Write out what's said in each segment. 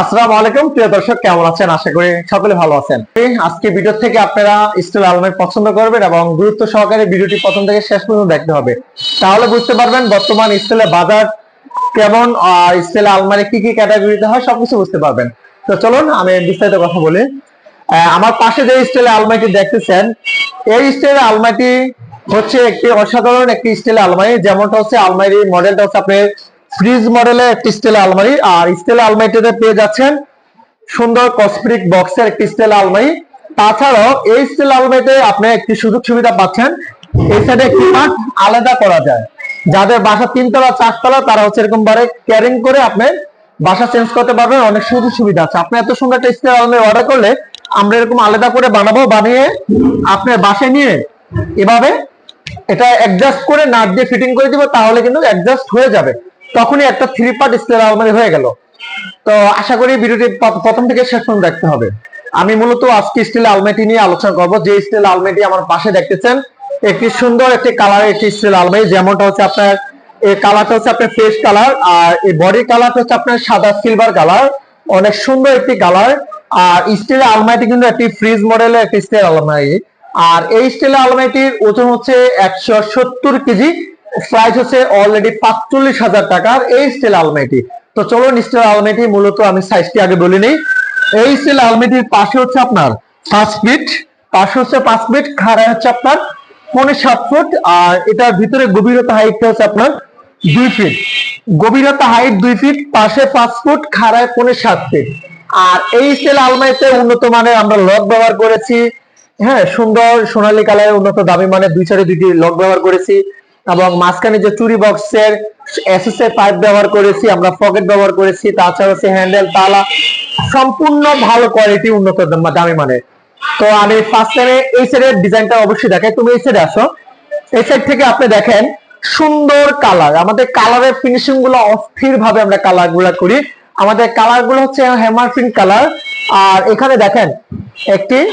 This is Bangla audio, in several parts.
আসসালামু স্টিল বর্তমান বাজার কেমন স্টিল আলমারি কি কি ক্যাটাগরিতে হয়, সবকিছু বুঝতে পারবেন। তো চলুন, আমি বিস্তারিত কথা বলি। আমার পাশে যে স্টিলের আলমারিটি দেখতেছেন, এই স্টিলের আলমারিটি হচ্ছে একটি অসাধারণ একটি স্টিলের আলমারি। যেমনটা হচ্ছে আলমারি মডেলটা হচ্ছে আপনার ফ্রিজ মডেলের একটি স্টিলের আলমারি, আর স্টিলের আলমারিটিতে পেয়ে যাচ্ছেন সুন্দর কসমেটিক বক্সের একটি স্টিল আলমারি। তাছাড়াও এই স্টিল আলমারিতে আপনি একটি সুযোগ সুবিধা পাচ্ছেন, এই সাইডে একটি পার্ট আলাদা করা যায়। যাদের বাসা তিনতলা, চারতলা, তারা হচ্ছে এরকম ভাবে ক্যারিং করে আপনি বাসা চেঞ্জ করতে পারবেন, অনেক সুযোগ সুবিধা আছে। আপনি এত সুন্দর একটা স্টিল আলমারি অর্ডার করলে আমরা এরকম আলাদা করে বানাবো, বানিয়ে আপনার বাসায় নিয়ে এভাবে এটা অ্যাডজাস্ট করে নাট দিয়ে ফিটিং করে দিব, তাহলে কিন্তু অ্যাডজাস্ট হয়ে যাবে। তখনই একটা থ্রি পার্ট স্টিল আলমারি হয়ে গেল। তো আশা করি ভিডিওটি প্রথম থেকে শেষ পর্যন্ত দেখতে হবে। আমি মূলত আজকে স্টিল আলমারি নিয়ে আলোচনা করব। যে স্টিল আলমারি আমার পাশে দেখতেছেন, একটি সুন্দর একটি কালার একটি স্টিল আলমারি, যেমনটা হচ্ছে আপনার এই কালারটা হচ্ছে আপনার ফ্রেশ কালার আর এই বডি কালারটা হচ্ছে আপনার সাদা সিলভার কালার অনেক সুন্দর একটি কালার আর স্টিল আলমারিটি কিন্তু একটি ফ্রিজ মডেলের একটি স্টিল আলমারি। আর এই স্টিল আলমারিটির ওজন হচ্ছে একশো সত্তর কেজি। প্রাইস হচ্ছে অলরেডি পাঁচচল্লিশ হাজার টাকার এই স্টিল আলমারিটি তো চলুন স্টিল আলমারিটি মূলত আমি সাইজটি আগে বলে নিই। এই স্টিল আলমারিটির পাশে হচ্ছে আপনার পাঁচ ফিট পাশে হচ্ছে পাঁচ ফিট খাড়া হচ্ছে আপনার পনেরো সাত ফুট আর এটার ভিতরে গভীরতা হাইটটা হচ্ছে আপনার দুই ফিট গভীরতা হাইট দুই ফিট পাশে পাঁচ ফুট খাড়ায় পনেরো সাত ফিট আর এই স্টিল আলমারিতে উন্নত মানের আমরা লক ব্যবহার করেছি। হ্যাঁ সুন্দর সোনালী কালারের উন্নত দামি মানের দুই সাইডে দুইটি লক ব্যবহার করেছি। এবং মাঝখানে যে চুরি বক্সের এসএস এর পাইপ ব্যবহার করেছি, আমরা পকেট ব্যবহার করেছি, তাছাড়া হচ্ছে হ্যান্ডেল তালা, সম্পূর্ণ ভালো কোয়ালিটি উন্নত দাম- মানের। তো আমি ফার্স্ট টাইমে এই সাইডের ডিজাইনটা অবশ্যই দেখাই। তুমি এই সাইডে আসো। এই সাইড থেকে আপনি দেখেন সুন্দর কালার আমাদের কালারের ফিনিশিংগুলো অস্থির ভাবে আমরা কালারগুলা করি। আমাদের কালারগুলো হচ্ছে হ্যামার প্রিন্ট কালার আর এখানে দেখেন একটি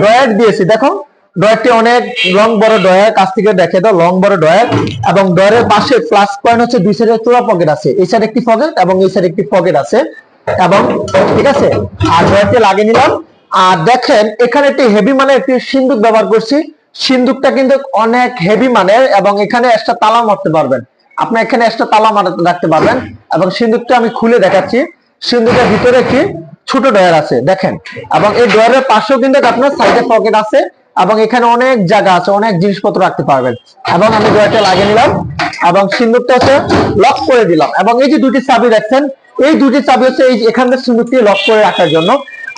ডয়ার দিয়েছি। দেখো ডয়ারটি অনেক লং বড় ডয়ার, কাছ থেকে দেখে দাও লং বড় ডয়ার। এবং ডয়ারের পাশে প্লাস পয়েন্ট হচ্ছে দুই সাইডে চোরা পকেট আছে। এই সাইডে একটি পকেট এবং এই সাইডে একটি পকেট আছে। এবং, ঠিক আছে? আর ডয়ারটি লাগিয়ে নিলাম। আর দেখেন, এখানে একটি হেভি মানে একটি সিন্দুক ব্যবহার করছি। সিন্দুকটা কিন্তু অনেক হেভি মানের এবং এখানে একটা তালা মারতে পারবেন। আপনি এখানে একটা তালা মারতে রাখতে পারবেন। এবং সিন্দুকটা আমি খুলে দেখাচ্ছি। সিন্দুকের ভিতরে একটি ছোট ডয়ার আছে, দেখেন। এবং এই ডয়ারের পাশেও কিন্তু আপনার সাইডে পকেট আছে। এবং এখানে অনেক জায়গা আছে, অনেক জিনিসপত্র রাখতে পারবেন। এবং আমি ডয়ারটা লাগিয়ে নিলাম, এবং সিন্দুকটা হচ্ছে লক করে দিলাম। এবং এই যে দুটি চাবি দেখছেন, এই দুটি চাবি হচ্ছে এই যে এখানের সিন্দুকটি লক করে রাখার জন্য।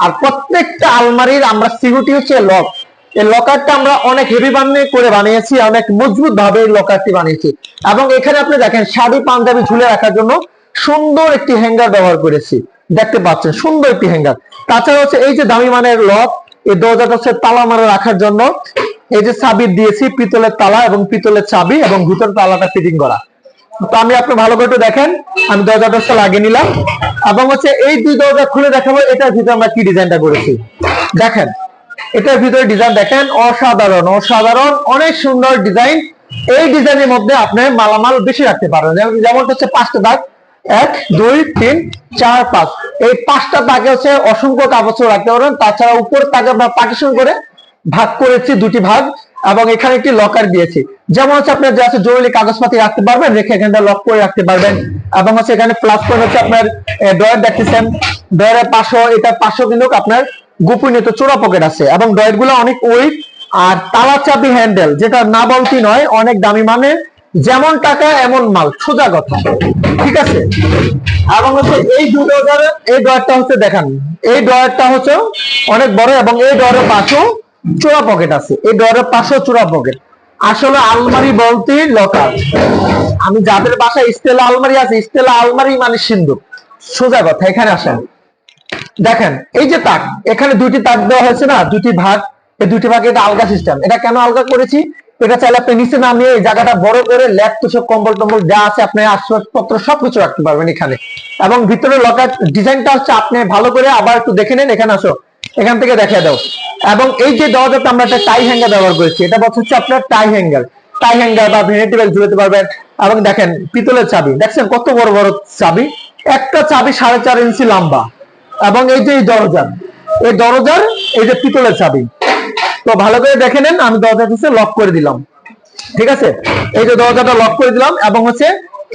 আর প্রত্যেকটা আলমারির আমরা সিকিউরিটি হচ্ছে লক এই লকারটা আমরা অনেক হেভি বানিয়ে করে বানিয়েছি, অনেক মজবুত ভাবে এই লকারটি বানিয়েছি। এবং এখানে আপনি দেখেন, শাড়ি পাঞ্জাবি ঝুলে রাখার জন্য সুন্দর একটি হ্যাঙ্গার ব্যবহার করেছি। দেখতে পাচ্ছেন, সুন্দর একটি হ্যাঙ্গার তাছাড়া হচ্ছে এই যে দামি মানের লক এই দরজাটা হচ্ছে তালা মারা রাখার জন্য। এই যে চাবি দিয়েছি, পিতলের তালা এবং পিতলের চাবি এবং ভিতর তালাটা ফিটিং করা। তো আমি আপনি ভালো করে একটু দেখেন, আমি দরজাটা হচ্ছে লাগিয়ে নিলাম। এবং হচ্ছে এই দুই দরজা খুলে দেখাবো, এটার ভিতরে আমরা কি ডিজাইনটা করেছি। দেখেন, এটার ভিতরে ডিজাইন দেখেন, অসাধারণ অসাধারণ, অনেক সুন্দর ডিজাইন এই ডিজাইনের মধ্যে আপনি মালামাল বেশি রাখতে পারেন যেমন হচ্ছে পাঁচটা দাগ এক, দুই, তিন, চার, পাঁচ। এই পাঁচটা তাকে হচ্ছে অসংখ্য কাগজ রাখতে পারবেন। তাছাড়া উপর তাকে আমরা পার্টিশন করে ভাগ করেছি দুটি ভাগ এবং এখানে একটি লকার দিয়েছি। যেমন হচ্ছে আপনার যে আছে জরুরি কাগজপাতি রাখতে পারবেন, রেখে এখানটা লক করে রাখতে পারবেন। এবং হচ্ছে এখানে প্লাস পয়েন্ট হচ্ছে আপনার ডয়ার দেখতেছেন। ডয়ারের পাশেও, এটার পাশেও কিন্তু আপনার গোপনীয়তা চোরা পকেট আছে। এবং ডয়ারগুলো অনেক ওয়েট আর তালা চাবি হ্যান্ডেল যেটা না বলতি নয়, অনেক দামি মানে যেমন টাকা, এমন মাল। সোজা কথা। ঠিক আছে? এবং হচ্ছে এই দুটো এই ডয়ারটা হচ্ছে দেখান। এই ডয়ারটা হচ্ছে অনেক বড় এবং এই ডয়ারের পাশেও চোরা পকেট আছে। এই ডয়ারের পাশেও চোরা পকেট। আসলে আলমারি বলতে লকার আমি যাদের বাসায় স্টেলা আলমারি আছে, স্টেলা আলমারি মানে সিন্ধুক সোজা কথা, এখানে আসেন। দেখেন, এই যে তাক, এখানে দুইটি তাক দেওয়া হয়েছে না? দুটি ভাগ। এই দুটি ভাগ এটা আলগা সিস্টেম এটা কেন আলগা করেছি? এটা চাইলে আপনি নিচে নামিয়ে এই জায়গাটা বড় করে ল্যাপ তুষক কম্বল, টম্বল যা আছে আপনি আসবাবপত্র সবকিছু রাখতে পারবেন এখানে। এবং ভিতরে লকার ডিজাইনটা হচ্ছে আপনি ভালো করে আবার একটু দেখে নেন, এখানে আসো, এখান থেকে দেখে দাও। এবং এই যে দরজাটা আমরা একটা টাই হ্যাঙ্গার ব্যবহার করেছি, এটা বলছে হচ্ছে আপনার টাই হ্যাঙ্গার টাই হ্যাঙ্গার বা ভেনেটি ব্যাগ পারবেন। এবং দেখেন, পিতলের চাবি। দেখছেন কত বড় বড় চাবি? একটা চাবি সাড়ে চার ইঞ্চি লম্বা। এবং এই যে এই দরজার এই দরজার, এই যে পিতলের চাবি। তো ভালো করে দেখে নেন, আমি দরজা পিছিয়ে লক করে দিলাম। ঠিক আছে? এই যে দরজাটা লক করে দিলাম, এবং হচ্ছে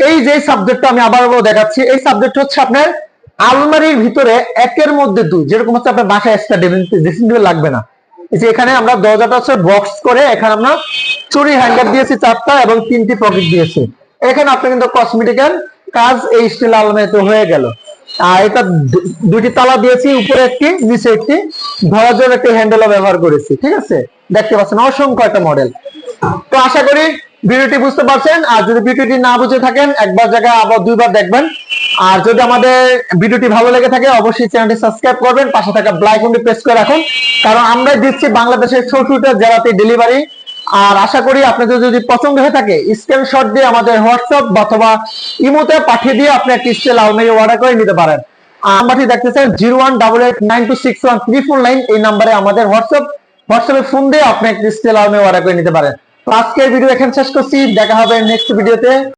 এই যে সাবজেক্টটা আমি আবার দেখাচ্ছি, এই সাবজেক্ট হচ্ছে আপনার আলমারির ভিতরে একের মধ্যে দুই, যেরকম হচ্ছে আপনার বাসায় এক্সট্রা ড্রেসিং টেবিল লাগবে না। যে এখানে আমরা দরজাটা হচ্ছে বক্স করে এখানে আমরা চুরি হ্যাঙ্গার দিয়েছি চারটা এবং তিনটি পকেট দিয়েছি। এখানে আপনি কিন্তু কসমেটিক্যাল কাজ এই স্টিল আলমারিতে হয়ে গেল। আর এটা দু- দুইটি তালা দিয়েছি, উপরে একটি, নিচে একটি। ধরার জন্য একটি হ্যান্ডেলও ব্যবহার করেছি, ঠিক আছে? দেখতে পাচ্ছেন, অসংখ্য একটা মডেল তো আশা করি ভিডিওটি বুঝতে পারছেন, আর যদি ভিডিওটি না বুঝে থাকেন, একবার জায়গায় আবার দুইবার দেখবেন। আর যদি আমাদের ভিডিওটি ভালো লেগে থাকে, অবশ্যই চ্যানেলটি সাবস্ক্রাইব করবেন, পাশে থাকা ব্লাইকনটি প্রেস করে রাখুন। কারণ আমরা দিচ্ছি বাংলাদেশের চৌষট্টি জেলাতে ডেলিভারি আর আশা করি আপনাদের যদি পছন্দ হয়ে থাকে স্ক্রিনশট দিয়ে আমাদের হোয়াটসঅ্যাপ অথবা ইমোতে পাঠিয়ে দিয়ে আপনি একটি স্টেল আলমারি অর্ডার করে নিতে পারেন। নাম্বারটি দেখতেছেন zero one double eight nine two six one three four nine এই নাম্বারে আমাদের হোয়াটসঅ্যাপ, হোয়াটসঅ্যাপে ফোন দিয়ে আপনি একটি স্টেল আলমারি অর্ডার করে নিতে পারেন। আজকের ভিডিও এখানে শেষ করছি, দেখা হবে নেক্সট ভিডিওতে